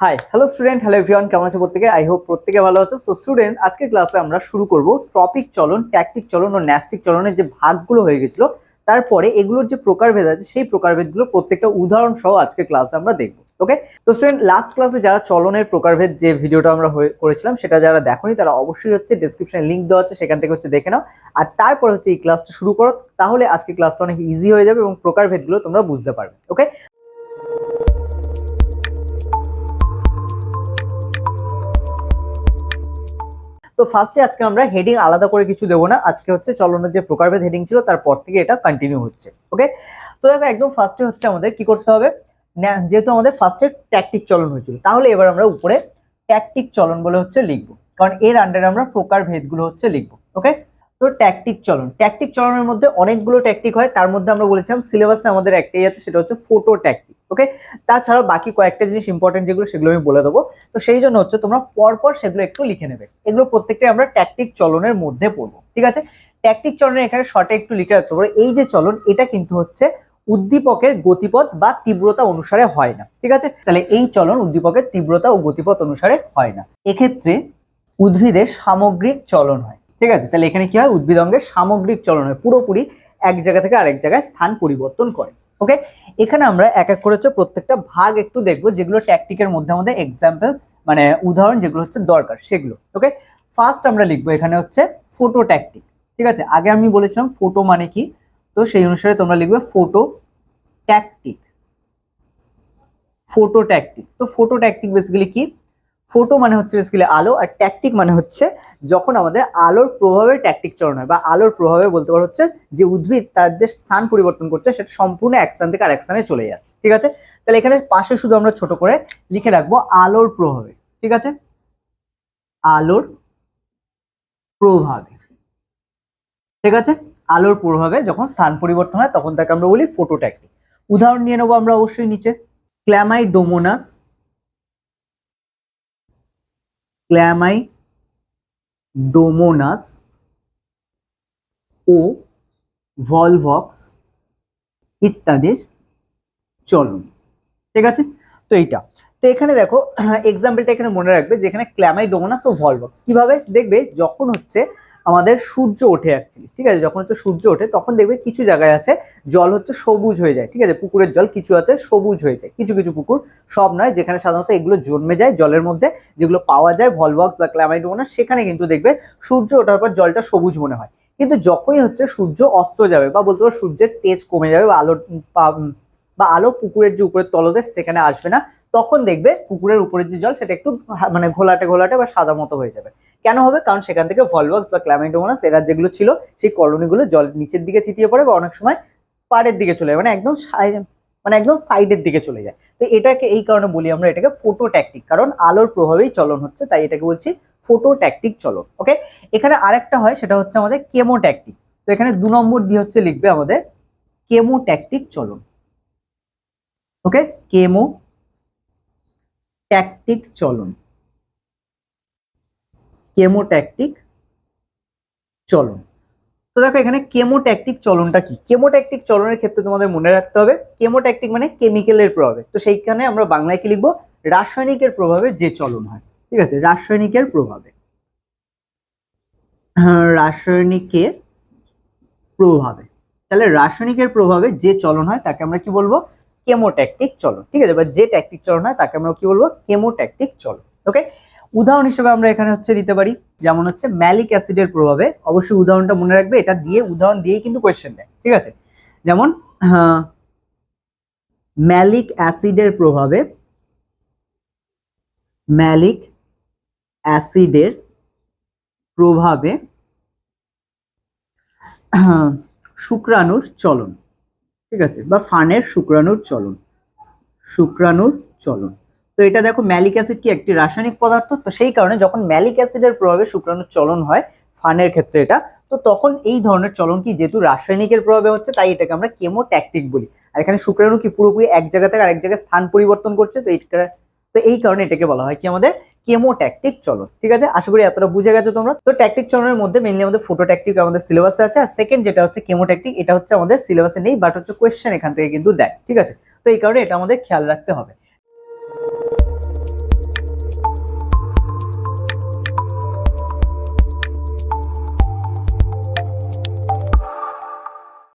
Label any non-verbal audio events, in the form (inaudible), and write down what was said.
Hi hello student hello everyone কেমন আছে প্রত্যেকে? আই হোপ প্রত্যেকে ভালো আছো। সো স্টুডেন্ট আজকে ক্লাসে আমরা শুরু করব ট্রপিক চলন ট্যাকটিক চলন ও ন্যাস্টিক চলনের যে ভাগগুলো হয়ে গেছিল, তারপরে এগুলোর যে প্রকারভেদ আছে, সেই প্রকারভেদগুলো প্রত্যেকটা উদাহরণ সহ আজকে ক্লাসে আমরা দেখব ওকে তো স্টুডেন্ট লাস্ট ক্লাসে যারা চলনের প্রকারভেদ যে ভিডিওটা আমরা করেছিলাম, সেটা যারা দেখোনি, তারা অবশ্যই হচ্ছে ডিসক্রিপশনে লিংক দেওয়া আছে, সেখান থেকে হচ্ছে দেখে নাও। আর তারপর হচ্ছে এই ক্লাসটা শুরু করো, তাহলে আজকে ক্লাসটা অনেক ইজি হয়ে যাবে এবং প্রকারভেদগুলো তোমরা বুঝতে পারবে ওকে তো ফার্স্টে আজকে আমরা হেডিং আলাদা করে কিছু দেবো না। আজকে হচ্ছে চলনের যে প্রকারভেদ হেডিং ছিল, তারপর থেকে এটা কন্টিনিউ হচ্ছে ওকে তো দেখো একদম ফার্স্টে হচ্ছে আমাদের কি করতে হবে? যেহেতু আমাদের ফার্স্টে ট্যাকটিক চলন হয়েছিল, তাহলে এবার আমরা উপরে ট্যাকটিক চলন বলে হচ্ছে লিখব। কারণ এর আন্ডারে আমরা প্রকারভেদগুলো হচ্ছে লিখব ওকে তো ট্যাকটিক চলন। ট্যাকটিক চলনের মধ্যে অনেকগুলো ট্যাকটিক হয়। তার মধ্যে আমরা বলেছিলাম সিলেবাসে আমাদের একটাই আছে, সেটা হচ্ছে ফটো ট্যাকটিক ওকে তাছাড়াও বাকি কয়েকটা জিনিস ইম্পর্টেন্ট যেগুলো, সেগুলো আমি বলে দেবো। তো সেই জন্য হচ্ছে তোমরা পরপর সেগুলো একটু লিখে নেবে। এগুলো প্রত্যেকটাই আমরা ট্যাকটিক চলনের মধ্যে পড়ব, ঠিক আছে? ট্যাকটিক চলনের এখানে শর্টে একটু লিখে রাখতে পারো এই যে চলন, এটা কিন্তু হচ্ছে উদ্দীপকের গতিপথ বা তীব্রতা অনুসারে হয় না, ঠিক আছে? তাহলে এই চলন উদ্দীপকের তীব্রতা ও গতিপথ অনুসারে হয় না। এক্ষেত্রে উদ্ভিদের সামগ্রিক চলন হয়। ঠিক আছে? তাহলে এখানে কি হয়? উদ্ভিদ অঙ্গের সামগ্রিক চলন হয়। পুরোপুরি এক জায়গা থেকে আরেক জায়গায় স্থান পরিবর্তন করে। ওকে? এখানে আমরা এক এক করে হচ্ছে প্রত্যেকটা ভাগ একটু দেখব, যেগুলো ট্যাকটিকের মধ্যে আমাদের এক্সাম্পল মানে উদাহরণ যেগুলো হচ্ছে দরকার, সেগুলো। ওকে? ফার্স্ট আমরা লিখব এখানে হচ্ছে ফটো ট্যাকটিক ঠিক আছে? আগে আমি বলেছিলাম ফোটো মানে কি? তো সেই অনুসারে তোমরা লিখবে ফোটো ট্যাকটিক ফোটো ট্যাকটিক তো ফোটো ট্যাকটিক বেসিক্যালি কি? ফটো মানে হচ্ছে বেসিক্যালি আলো আর ট্যাকটিক মানে হচ্ছে যখন আমাদের আলোর প্রভাবে ট্যাকটিক চলন হয় বা আলোর প্রভাবে বলতে পারো হচ্ছে যে উদ্ভিদ তার যে স্থান পরিবর্তন করছে সেটা সম্পূর্ণ এক স্থান থেকে আরেক স্থানে চলে যাচ্ছে, ঠিক আছে? তাহলে এখানে পাশে শুধু আমরা ছোট করে লিখে রাখব আলোর প্রভাবে, ঠিক আছে? আলোর প্রভাবে, ঠিক আছে? আলোর প্রভাবে যখন স্থান পরিবর্তন হয় তখন তাকে আমরা বলি ফটো ট্যাকটিক উদাহরণ নিয়ে নেব আমরা অবশ্যই নিচে। ক্ল্যামাইডোমোনাস ক্ল্যামাই, ডোমোনাস ও ভলভক্স ইত্যাদির চলন। ঠিক আছে? তো এইটা। তো এখানে দেখো (clears throat) এক্সাম্পলটা এখানে মনে রাখবে যেখানে ক্ল্যামাই, ডোমোনাস ও ভলভক্স। কীভাবে? দেখবে যখন হচ্ছে আমাদের সূর্য ওঠে অ্যাকচুয়ালি ঠিক আছে? যখন হচ্ছে সূর্য ওঠে, তখন দেখবে কিছু জায়গায় আছে, জল হচ্ছে সবুজ হয়ে যায়, ঠিক আছে? পুকুরের জল কিছু আছে সবুজ হয়ে যায়, কিছু কিছু পুকুর সব নয়, যেখানে সাধারণত এগুলো জন্মে যায় জলের মধ্যে, যেগুলো পাওয়া যায় ভলবক্স বা ক্ল্যামাইডোমোনাস সেখানে কিন্তু দেখবে সূর্য ওঠার পর জলটা সবুজ মনে হয়। কিন্তু যখনই হচ্ছে সূর্য অস্ত যাবে বা বলতে পারো সূর্যের তেজ কমে যাবে বা আলোর বা আলো পুকুরের যে উপরের তলদেশ সেখানে আসবে না, তখন দেখবে পুকুরের উপরের যে জল সেটা একটু মানে ঘোলাটে ঘোলাটে বা সাদা মতো হয়ে যাবে। কেন হবে? কারণ সেখান থেকে ভলভক্স বা ক্ল্যামাইডোমোনাস এরা যেগুলো ছিল, সেই কলোনিগুলো জল নিচের দিকে থিতিয়ে পড়ে বা অনেক সময় পাড়ের দিকে চলে যায় মানে একদম মানে একদম সাইডের দিকে চলে যায়। তো এটাকে এই কারণে বলি আমরা এটাকে ফোটো ট্যাকটিক কারণ আলোর প্রভাবেই চলন হচ্ছে, তাই এটাকে বলছি ফোটো ট্যাকটিক চলন ওকে এখানে আরেকটা হয়, সেটা হচ্ছে আমাদের কেমো ট্যাকটিক তো এখানে দু নম্বর দিয়ে হচ্ছে লিখবে আমাদের কেমো ট্যাকটিক চলন। ওকে কেমো ট্যাকটিক চলন কেমো ট্যাকটিক চলন তো দেখো এখানে কেমোট্যাকটিক চলনটা কি? কেমোট্যাকটিক চলনের ক্ষেত্রে তোমাদের মনে রাখতে হবে কেমোট্যাকটিক মানে কেমিক্যালের প্রভাবে। তো সেইখানে আমরা বাংলায় কি লিখব? রাসায়নিকের প্রভাবে যে চলন হয়। ঠিক আছে? রাসায়নিকের প্রভাবে। হ্যাঁ, রাসায়নিকের প্রভাবে। তাহলে রাসায়নিকের প্রভাবে যে চলন হয় তাকে আমরা কি বলব? কেমোট্যাকটিক চলন। ঠিক আছে? বা যে ট্যাকটিক চলন হয়, তাকে আমরা কি বলব? কেমোট্যাকটিক চলন। ওকে উদাহরণ হিসেবে আমরা এখানে হচ্ছে দিতে পারি। যেমন হচ্ছে ম্যালিক অ্যাসিডের প্রভাবে। অবশ্যই উদাহরণটা মনে রাখবে। এটা দিয়ে, উদাহরণ দিয়েই কিন্তু কোয়েশ্চেন দেয়। ঠিক আছে? যেমন ম্যালিক অ্যাসিডের প্রভাবে ম্যালিক অ্যাসিডের প্রভাবে শুক্রাণুর চলন। ঠিক আছে? বা ফানের শুক্রাণুর চলন। শুক্রাণুর চলন। তো এটা দেখো ম্যালিক অ্যাসিড কি একটি রাসায়নিক পদার্থ? তো সেই কারণে যখন ম্যালিক অ্যাসিডের প্রভাবে শুক্রাণুর চলন হয়, ফানের ক্ষেত্রে এটা, তো তখন এই ধরনের চলন কি যেহেতু রাসায়নিকের প্রভাবে হচ্ছে, তাই এটাকে আমরা কেমোট্যাকটিক বলি। আর এখানে শুক্রাণু কি পুরোপুরি এক জায়গা থেকে আরেক জায়গায় স্থান পরিবর্তন করছে, তো এইটা, তো এই কারণে এটাকে বলা হয় কি আমাদের কেমোট্যাকটিক চলন ঠিক আছে? আশা করি এতটা বুঝে গেছো তোমরা। তো ট্যাকটিক চলনের মধ্যে মেনলি আমাদের ফোটো ট্যাকটিক আমাদের সিলেবাসে আছে। আর সেকেন্ড যেটা হচ্ছে কেমোট্যাকটিক এটা হচ্ছে আমাদের সিলেবাসে নেই বাট হচ্ছে কোয়েশ্চেন এখান থেকে কিন্তু দেয়, ঠিক আছে? তো এই কারণে এটা আমাদের খেয়াল রাখতে হবে।